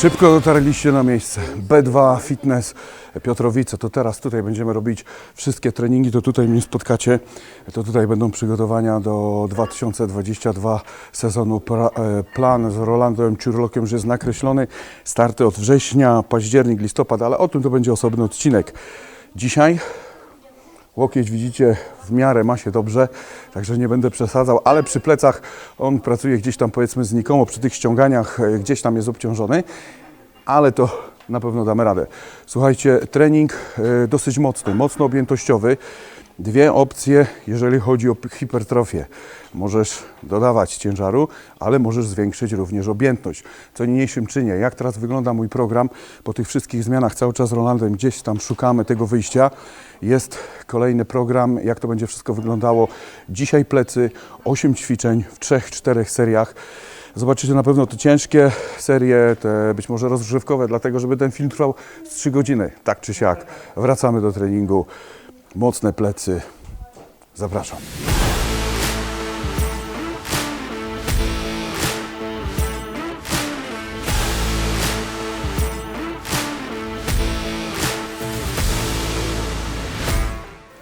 Szybko dotarliście na miejsce. B2 Fitness Piotrowice. To teraz tutaj będziemy robić wszystkie treningi. To tutaj mnie spotkacie. To tutaj będą przygotowania do 2022 sezonu. E, plan z Rolandem Ciurlokiem już jest nakreślony. Starty od września, październik, listopad, ale o tym to będzie osobny odcinek. Dzisiaj Łokieć widzicie w miarę ma się dobrze, także nie będę przesadzał, ale przy plecach on pracuje gdzieś tam powiedzmy znikomo, przy tych ściąganiach e, gdzieś tam jest obciążony, ale to na pewno damy radę. Słuchajcie, trening e, dosyć mocny, mocno objętościowy. Dwie opcje, jeżeli chodzi o hipertrofię. Możesz dodawać ciężaru, ale możesz zwiększyć również objętność. Co niniejszym czynię. Jak teraz wygląda mój program po tych wszystkich zmianach? Cały czas z Rolandem gdzieś tam szukamy tego wyjścia. Jest kolejny program, jak to będzie wszystko wyglądało. Dzisiaj plecy, 8 ćwiczeń w 3-4 seriach. Zobaczycie na pewno te ciężkie serie, te być może rozgrzewkowe, dlatego żeby ten film trwał z 3 godziny, tak czy siak. Wracamy do treningu. Mocne plecy. Zapraszam.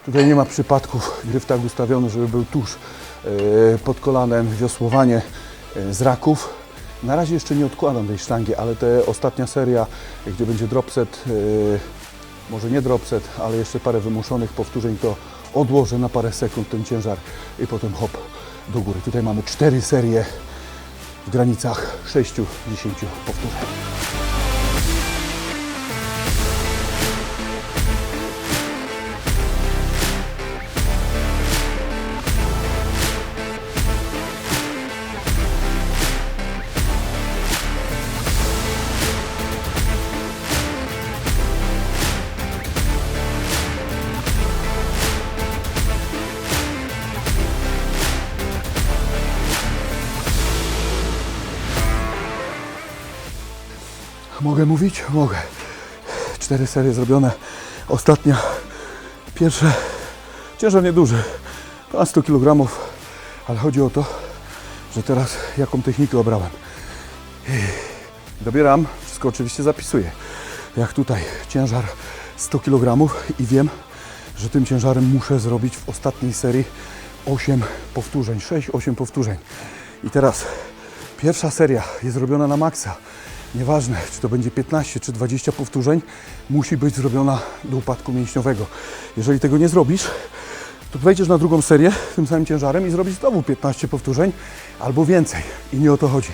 Tutaj nie ma przypadków, gryf tak ustawiony, żeby był tuż e, pod kolanem, wiosłowanie e, z raków. Na razie jeszcze nie odkładam tej sztangi, ale te ostatnia seria, gdzie będzie dropset, e, może nie dropset, ale jeszcze parę wymuszonych powtórzeń, to odłożę na parę sekund ten ciężar i potem hop do góry. Tutaj mamy cztery serie w granicach 6-10 powtórzeń. Mogę mówić? Mogę. Cztery serie zrobione. Ostatnia, pierwsze, ciężar nieduży, ponad 100 kg, ale chodzi o to, że teraz jaką technikę obrałem. Dobieram, wszystko oczywiście zapisuję. Jak tutaj ciężar 100 kg i wiem, że tym ciężarem muszę zrobić w ostatniej serii 8 powtórzeń, 6-8 powtórzeń. I teraz pierwsza seria jest zrobiona na maksa. Nieważne, czy to będzie 15 czy 20 powtórzeń, musi być zrobiona do upadku mięśniowego. Jeżeli tego nie zrobisz, to wejdziesz na drugą serię tym samym ciężarem i zrobisz znowu 15 powtórzeń albo więcej. I nie o to chodzi.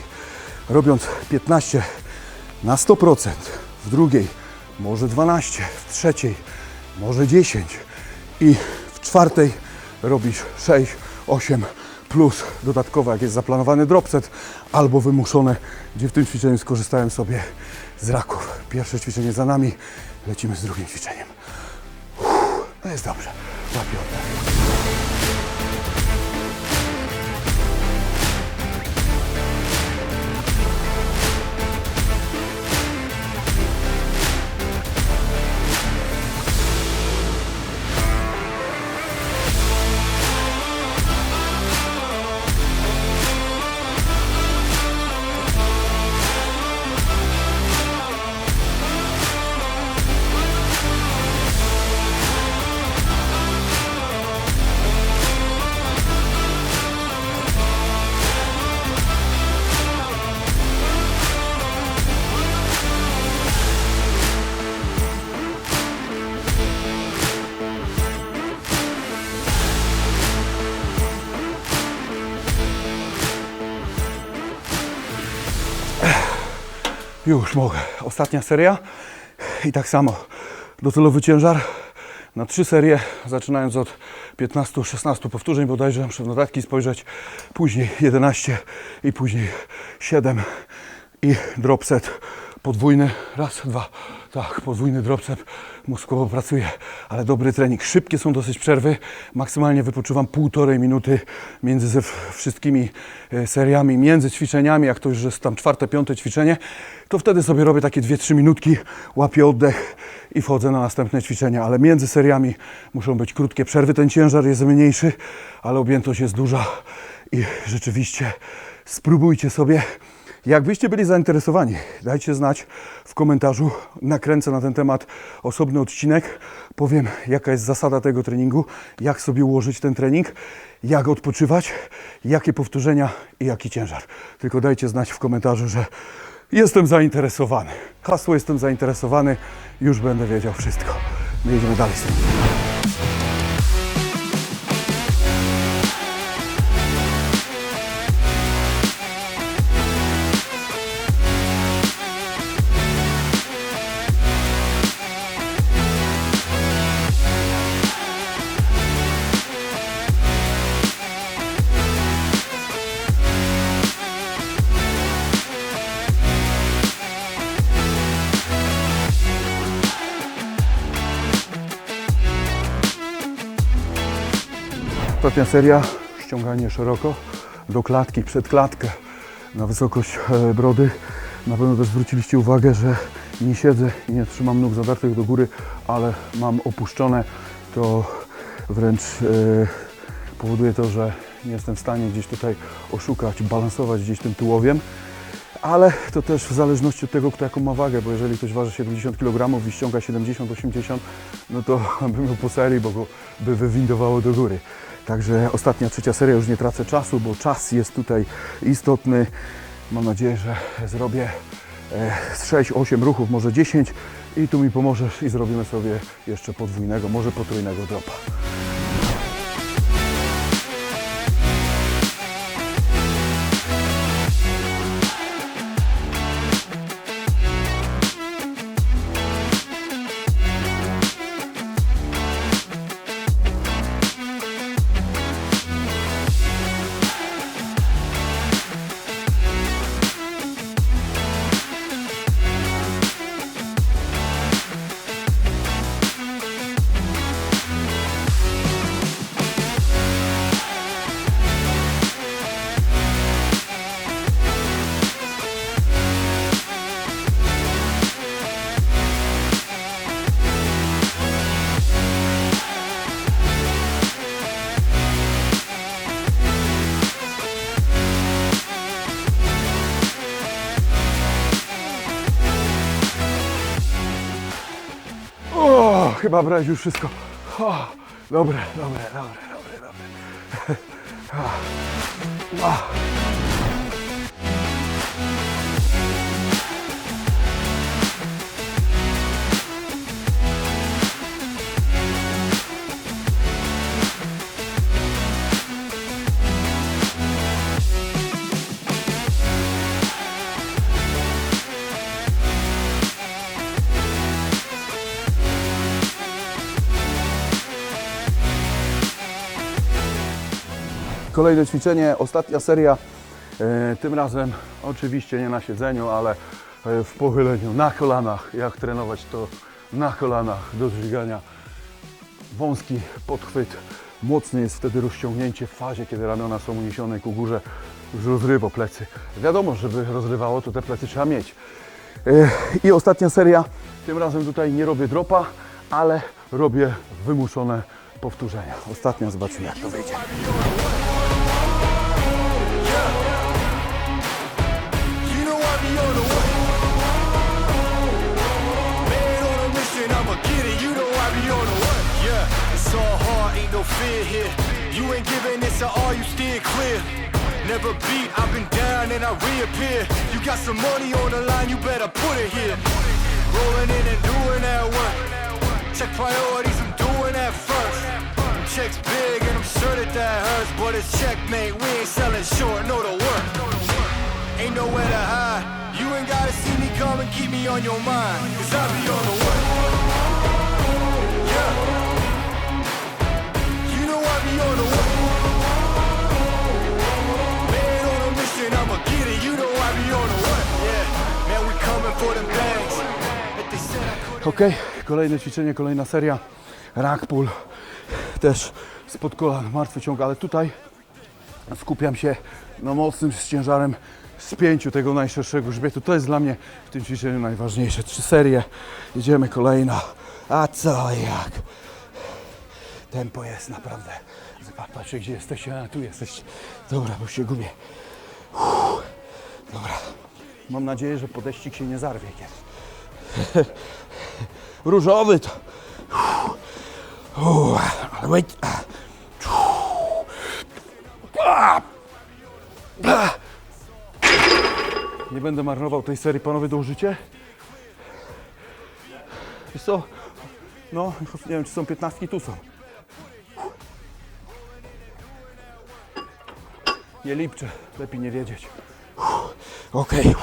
Robiąc 15 na 100%, w drugiej może 12, w trzeciej może 10 i w czwartej robisz 6, 8 plus dodatkowo jak jest zaplanowany dropset albo wymuszone, gdzie w tym ćwiczeniu skorzystałem sobie z raków. Pierwsze ćwiczenie za nami, lecimy z drugim ćwiczeniem. Uff, no jest dobrze, łapię oddech. Już mogę. Ostatnia seria. I tak samo. Docelowy ciężar. Na trzy serie, zaczynając od 15-16 powtórzeń bodajże, muszę w notatki spojrzeć, później 11 i później 7 i drop set podwójny, raz, dwa, tak, podwójny drop set, mózgowo pracuje, ale dobry trening. Szybkie są dosyć przerwy, maksymalnie wypoczywam półtorej minuty między wszystkimi e, seriami, między ćwiczeniami, jak to już jest tam czwarte, piąte ćwiczenie, to wtedy sobie robię takie 2-3 minutki, łapię oddech i wchodzę na następne ćwiczenia, ale między seriami muszą być krótkie przerwy. Ten ciężar jest mniejszy, ale objętość jest duża i rzeczywiście spróbujcie sobie Jakbyście byli zainteresowani, dajcie znać w komentarzu. Nakręcę na ten temat osobny odcinek. Powiem, jaka jest zasada tego treningu, jak sobie ułożyć ten trening, jak odpoczywać, jakie powtórzenia i jaki ciężar. Tylko dajcie znać w komentarzu, że jestem zainteresowany. Hasło jestem zainteresowany, już będę wiedział wszystko. My jedziemy dalej z tym. Ostatnia seria, ściąganie szeroko do klatki, przed klatkę na wysokość e, brody. Na pewno też zwróciliście uwagę, że nie siedzę i nie trzymam nóg zadartych do góry, ale mam opuszczone. To wręcz e, powoduje to, że nie jestem w stanie gdzieś tutaj oszukać, balansować gdzieś tym tułowiem. Ale to też w zależności od tego, kto jaką ma wagę, bo jeżeli ktoś waży 70 kg i ściąga 70-80, no to by miał po bo go by wywindowało do góry. Także ostatnia, trzecia seria, już nie tracę czasu, bo czas jest tutaj istotny. Mam nadzieję, że zrobię e, z 6-8 ruchów, może 10 i tu mi pomożesz i zrobimy sobie jeszcze podwójnego, może potrójnego dropa. Chyba brać już wszystko. O, dobre, dobre, dobre, dobre, dobre. Kolejne ćwiczenie, ostatnia seria. E, tym razem oczywiście nie na siedzeniu, ale e, w pochyleniu, na kolanach. Jak trenować to na kolanach do dźwigania. Wąski podchwyt, mocne jest wtedy rozciągnięcie w fazie, kiedy ramiona są uniesione ku górze, już rozrywa plecy. Wiadomo, żeby rozrywało, to te plecy trzeba mieć. E, I ostatnia seria, tym razem tutaj nie robię dropa, ale robię wymuszone powtórzenia. Ostatnia, zobaczmy jak to wyjdzie. Fear here. You ain't giving this to all, you steer clear. Never beat, I've been down and I reappear. You got some money on the line, you better put it here. Rolling in and doing that work. Check priorities, I'm doing that first. Checks big and I'm sure that that hurts, but it's checkmate. We ain't selling short, no the work. Ain't nowhere to hide. You ain't gotta see me come and keep me on your mind. Cause I be on the Ok, kolejne ćwiczenie, kolejna seria. Rack pull, też spod kolan, martwy ciąg, ale tutaj skupiam się na mocnym z ciężarem spięciu tego najszerszego grzbietu. To jest dla mnie w tym ćwiczeniu najważniejsze. Trzy serie, jedziemy kolejna. A co jak? Tempo jest naprawdę. Patrzcie gdzie jesteście, a tu jesteś. Dobra, bo się gubię. Uff. Dobra. Mam nadzieję, że podeścik się nie zarwie kiedyś. Różowy to. Ale. Nie będę marnował tej serii, panowie, dołożycie? Wiesz co? No, nie wiem, czy są piętnastki, tu są. Nie lipcze, lepiej nie wiedzieć. Okej.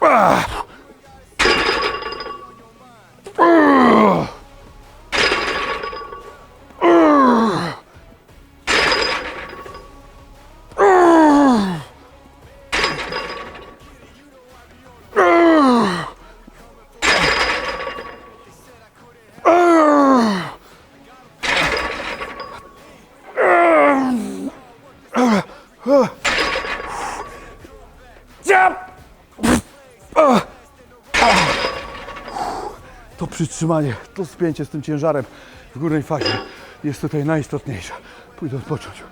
To przytrzymanie, to spięcie z tym ciężarem w górnej fazie jest tutaj najistotniejsze. Pójdę odpocząć.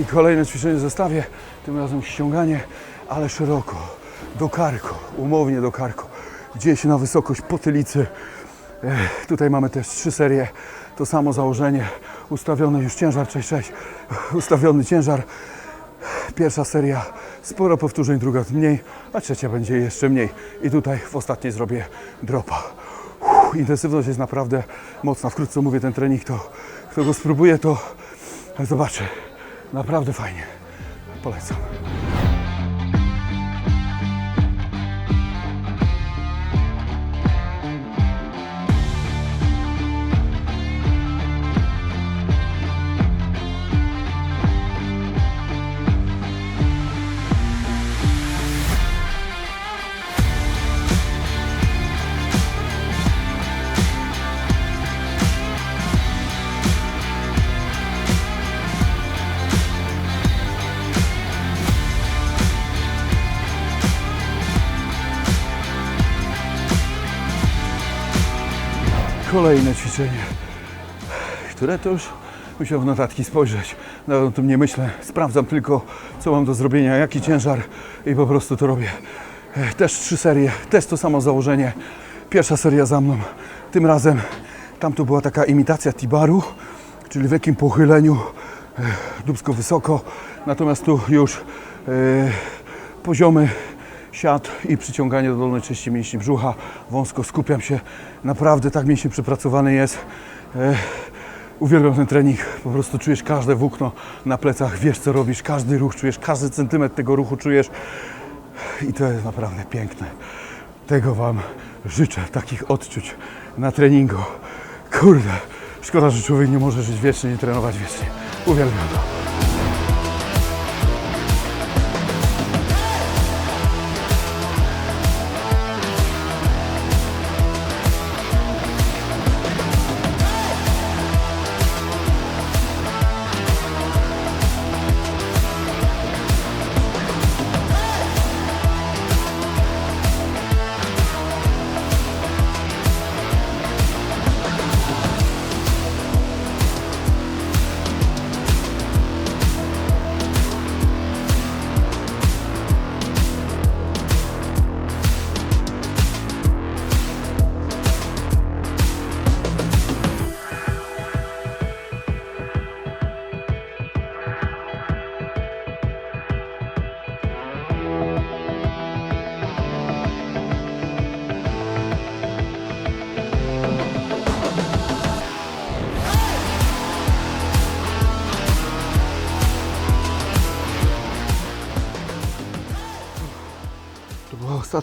I kolejne ćwiczenie w zestawie, tym razem ściąganie, ale szeroko, do karku, umownie do karku. Gdzieś na wysokość potylicy. Ech, tutaj mamy też trzy serie, to samo założenie, ustawiony już ciężar 6-6, ustawiony ciężar. Pierwsza seria, sporo powtórzeń, druga mniej, a trzecia będzie jeszcze mniej. I tutaj w ostatniej zrobię dropa. Uff, intensywność jest naprawdę mocna. Wkrótce mówię ten trening, to kto go spróbuje, to zobaczy. Naprawdę fajnie. Polecam. Kolejne ćwiczenie, które to już musiał w notatki spojrzeć. Nawet o tym nie myślę. Sprawdzam tylko, co mam do zrobienia, jaki ciężar i po prostu to robię. E, Też trzy serie, też to samo założenie. Pierwsza seria za mną. Tym razem tam to była taka imitacja tibaru, czyli w jakim pochyleniu e, dubsko wysoko. Natomiast tu już e, poziomy siat i przyciąganie do dolnej części mięśni brzucha. Wąsko skupiam się. Naprawdę tak mięsień przepracowany jest. E, uwielbiam ten trening. Po prostu czujesz każde włókno na plecach, wiesz co robisz, każdy ruch czujesz, każdy centymetr tego ruchu czujesz. I to jest naprawdę piękne. Tego Wam życzę, takich odczuć na treningu. Kurde, szkoda, że człowiek nie może żyć wiecznie, nie trenować wiecznie. Uwielbiam to.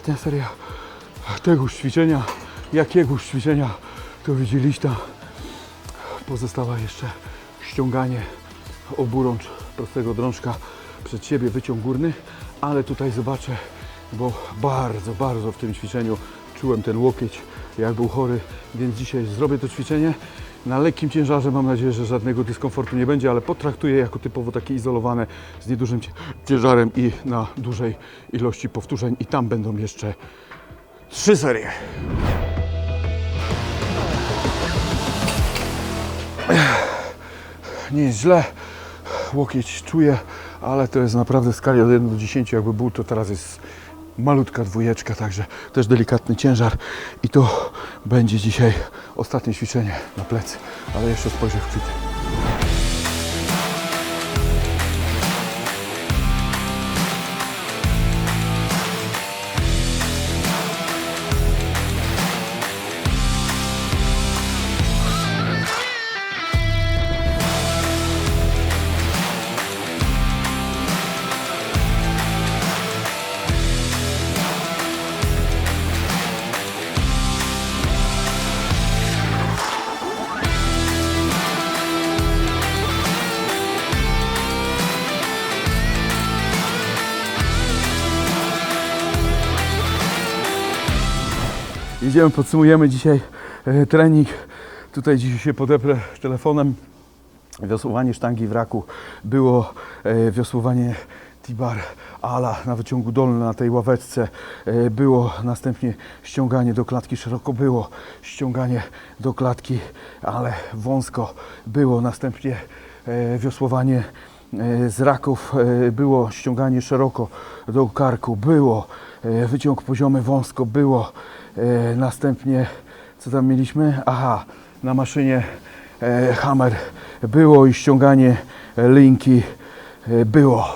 Ostatnia seria tegoż ćwiczenia. Jakiegoś ćwiczenia to widzieliście. Pozostała jeszcze ściąganie oburącz prostego drążka przed siebie, wyciąg górny, ale tutaj zobaczę, bo bardzo, bardzo w tym ćwiczeniu czułem ten łokieć jak był chory, więc dzisiaj zrobię to ćwiczenie. Na lekkim ciężarze mam nadzieję, że żadnego dyskomfortu nie będzie, ale potraktuję jako typowo takie izolowane z niedużym ciężarem i na dużej ilości powtórzeń. I tam będą jeszcze trzy serie. Nie jest źle, łokieć czuję, ale to jest naprawdę skali od 1 do 10, jakby był to teraz jest malutka dwójeczka, także też delikatny ciężar i to będzie dzisiaj ostatnie ćwiczenie na plecy, ale jeszcze spojrzę w kwity. Idziemy, podsumujemy dzisiaj e, trening. Tutaj dzisiaj się podeprę telefonem. Wiosłowanie sztangi w raku było, e, wiosłowanie Tibar Ala na wyciągu dolnym na tej ławeczce e, było, następnie ściąganie do klatki szeroko było, ściąganie do klatki, ale wąsko było, następnie wiosłowanie z raków e, było, ściąganie szeroko do karku było, e, wyciąg poziomy wąsko było, e, następnie co tam mieliśmy? Aha, na maszynie e, hammer było i ściąganie e, linki e, było.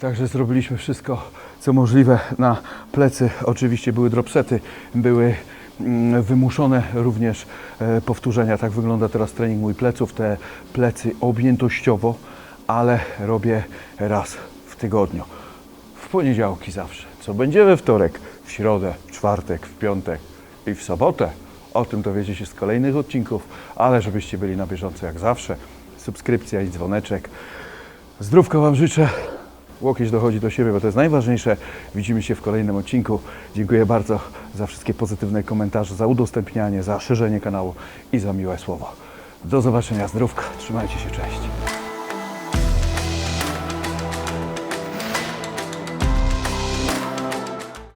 Także zrobiliśmy wszystko, co możliwe na plecy. Oczywiście były dropsety, były mm, wymuszone również e, powtórzenia. Tak wygląda teraz trening mój pleców. Te plecy objętościowo, ale robię raz w tygodniu. W poniedziałki zawsze. Co będzie we wtorek, w środę, w czwartek, w piątek i w sobotę. O tym dowiecie się z kolejnych odcinków, ale żebyście byli na bieżąco jak zawsze. Subskrypcja i dzwoneczek. Zdrówka Wam życzę. Łokieć dochodzi do siebie, bo to jest najważniejsze. Widzimy się w kolejnym odcinku. Dziękuję bardzo za wszystkie pozytywne komentarze, za udostępnianie, za szerzenie kanału i za miłe słowo. Do zobaczenia, zdrówka. Trzymajcie się, cześć.